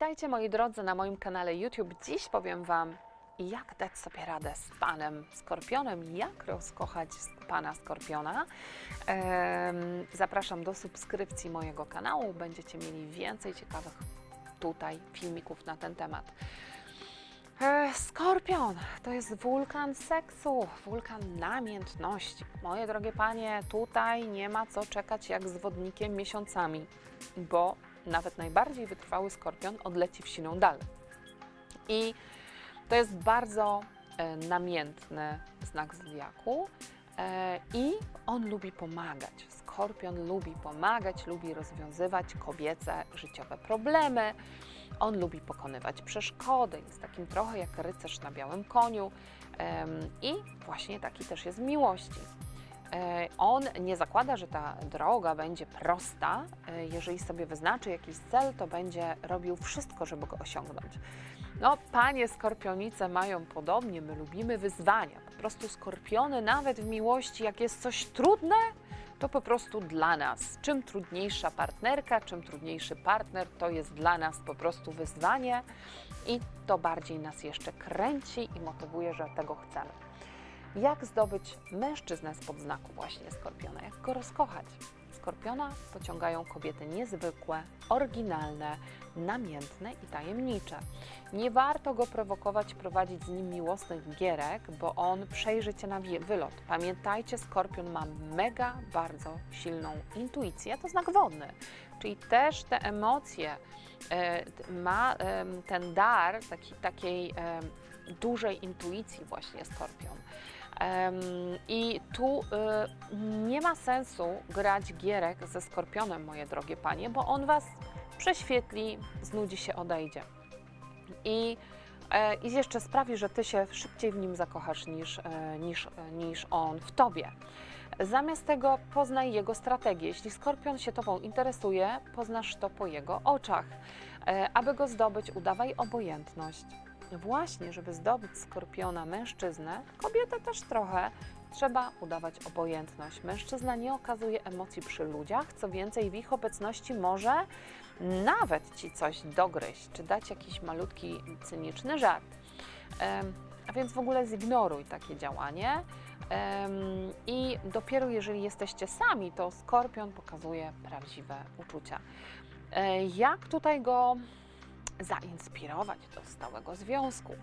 Witajcie moi drodzy na moim kanale YouTube. Dziś powiem Wam, jak dać sobie radę z Panem Skorpionem, jak rozkochać Pana Skorpiona. Zapraszam do subskrypcji mojego kanału, będziecie mieli więcej ciekawych tutaj filmików na ten temat. E, Skorpion to jest wulkan seksu, wulkan namiętności. Moje drogie panie, tutaj nie ma co czekać jak z wodnikiem miesiącami, bo nawet najbardziej wytrwały skorpion odleci w siną dal. I to jest bardzo e, namiętny znak zodiaku e, i on lubi pomagać. Skorpion lubi pomagać, lubi rozwiązywać kobiece życiowe problemy. On lubi pokonywać przeszkody, jest takim trochę jak rycerz na białym koniu i właśnie taki też jest w miłości. E, On nie zakłada, że ta droga będzie prosta. E, Jeżeli sobie wyznaczy jakiś cel, to będzie robił wszystko, żeby go osiągnąć. No, panie skorpionice mają podobnie, my lubimy wyzwania. Po prostu skorpiony, nawet w miłości, jak jest coś trudne, to po prostu dla nas. Czym trudniejsza partnerka, czym trudniejszy partner, to jest dla nas po prostu wyzwanie i to bardziej nas jeszcze kręci i motywuje, że tego chcemy. Jak zdobyć mężczyznę spod znaku właśnie skorpiona? Jak go rozkochać? Skorpiona pociągają kobiety niezwykłe, oryginalne, namiętne i tajemnicze. Nie warto go prowokować, prowadzić z nim miłosnych gierek, bo on przejrzy cię na wylot. Pamiętajcie, skorpion ma mega bardzo silną intuicję, to znak wodny, czyli też te emocje, e, ma ten dar taki, takiej dużej intuicji właśnie skorpion. I tu y, nie ma sensu grać gierek ze skorpionem, moje drogie panie, bo on was prześwietli, znudzi się, odejdzie. I, e, i jeszcze sprawi, że ty się szybciej w nim zakochasz niż, e, niż, e, niż on w tobie. Zamiast tego poznaj jego strategię. Jeśli skorpion się tobą interesuje, poznasz to po jego oczach. Aby go zdobyć, udawaj obojętność. Właśnie, żeby zdobyć skorpiona mężczyznę, kobietę też trochę, trzeba udawać obojętność. Mężczyzna nie okazuje emocji przy ludziach, co więcej, w ich obecności może nawet ci coś dogryźć, czy dać jakiś malutki, cyniczny żart. A więc w ogóle zignoruj takie działanie. I dopiero jeżeli jesteście sami, to skorpion pokazuje prawdziwe uczucia. E, Jak tutaj go zainspirować do stałego związku?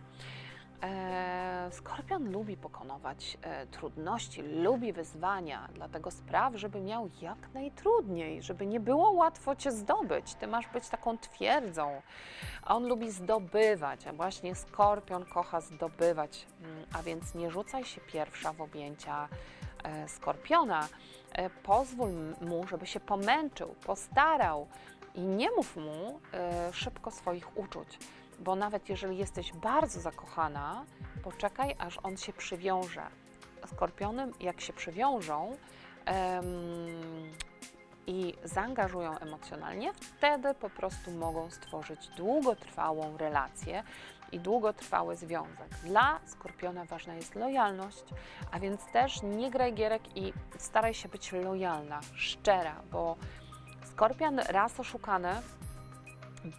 E, Skorpion lubi pokonywać e, trudności, lubi wyzwania, dlatego spraw, żeby miał jak najtrudniej, żeby nie było łatwo cię zdobyć. Ty masz być taką twierdzą. A on lubi zdobywać, a właśnie Skorpion kocha zdobywać, Mm, a więc nie rzucaj się pierwsza w objęcia e, Skorpiona. Pozwól mu, żeby się pomęczył, postarał i nie mów mu e, szybko swoich uczuć bo nawet jeżeli jesteś bardzo zakochana, poczekaj, aż on się przywiąże. Skorpiony, jak się przywiążą em, i zaangażują emocjonalnie, wtedy po prostu mogą stworzyć długotrwałą relację i długotrwały związek. Dla skorpiona ważna jest lojalność, a więc też nie graj gierek i staraj się być lojalna, szczera, bo skorpion raz oszukany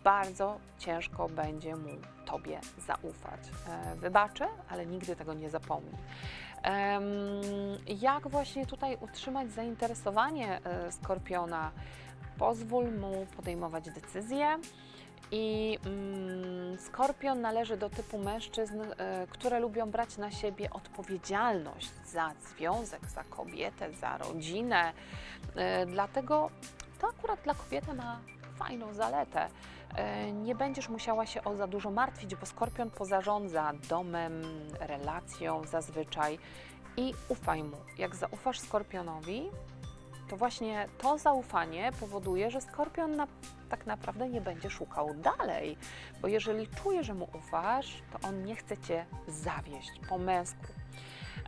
bardzo ciężko będzie mu Tobie zaufać. E, Wybaczy, ale nigdy tego nie zapomni. Jak właśnie tutaj utrzymać zainteresowanie e, Skorpiona? Pozwól mu podejmować decyzje. I mm, Skorpion należy do typu mężczyzn, e, które lubią brać na siebie odpowiedzialność za związek, za kobietę, za rodzinę. E, Dlatego to akurat dla kobiety ma fajną zaletę. E, Nie będziesz musiała się o za dużo martwić, bo skorpion pozarządza domem, relacją zazwyczaj i ufaj mu. Jak zaufasz skorpionowi, to właśnie to zaufanie powoduje, że skorpion na, tak naprawdę nie będzie szukał dalej, bo jeżeli czuje, że mu ufasz, to on nie chce cię zawieść po męsku.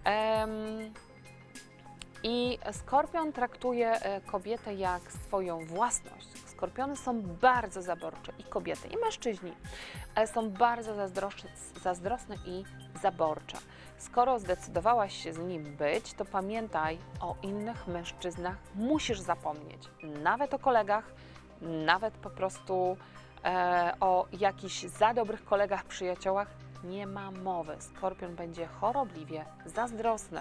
Em, i skorpion traktuje e, kobietę jak swoją własność. Skorpiony są bardzo zaborcze i kobiety, i mężczyźni, są bardzo zazdrosne i zaborcze. Skoro zdecydowałaś się z nim być, to pamiętaj o innych mężczyznach, musisz zapomnieć, nawet o kolegach, nawet po prostu e, o jakichś za dobrych kolegach, przyjaciołach. Nie ma mowy. Skorpion będzie chorobliwie zazdrosny.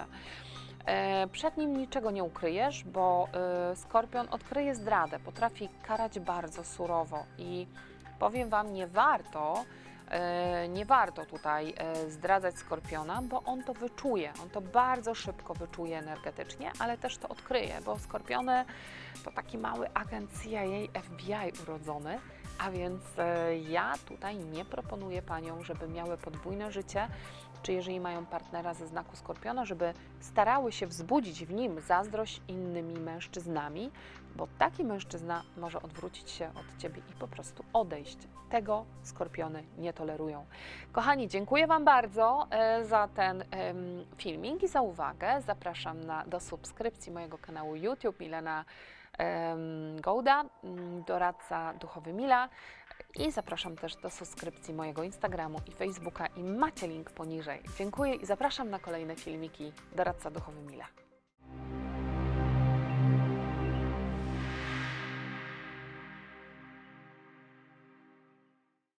E, Przed nim niczego nie ukryjesz, bo e, skorpion odkryje zdradę, potrafi karać bardzo surowo i powiem Wam, nie warto, e, nie warto tutaj zdradzać skorpiona, bo on to wyczuje, on to bardzo szybko wyczuje energetycznie, ale też to odkryje, bo skorpiony to taki mały agent CIA, FBI urodzony, a więc e, ja tutaj nie proponuję Paniom, żeby miały podwójne życie, czy jeżeli mają partnera ze znaku Skorpiona, żeby starały się wzbudzić w nim zazdrość innymi mężczyznami, bo taki mężczyzna może odwrócić się od Ciebie i po prostu odejść. Tego Skorpiony nie tolerują. Kochani, dziękuję Wam bardzo e, za ten filmik i za uwagę. Zapraszam na, do subskrypcji mojego kanału YouTube Milena em, Gołda, mm, doradca duchowy Mila. I zapraszam też do subskrypcji mojego Instagramu i Facebooka i macie link poniżej. Dziękuję i zapraszam na kolejne filmiki Doradca Duchowy Mila.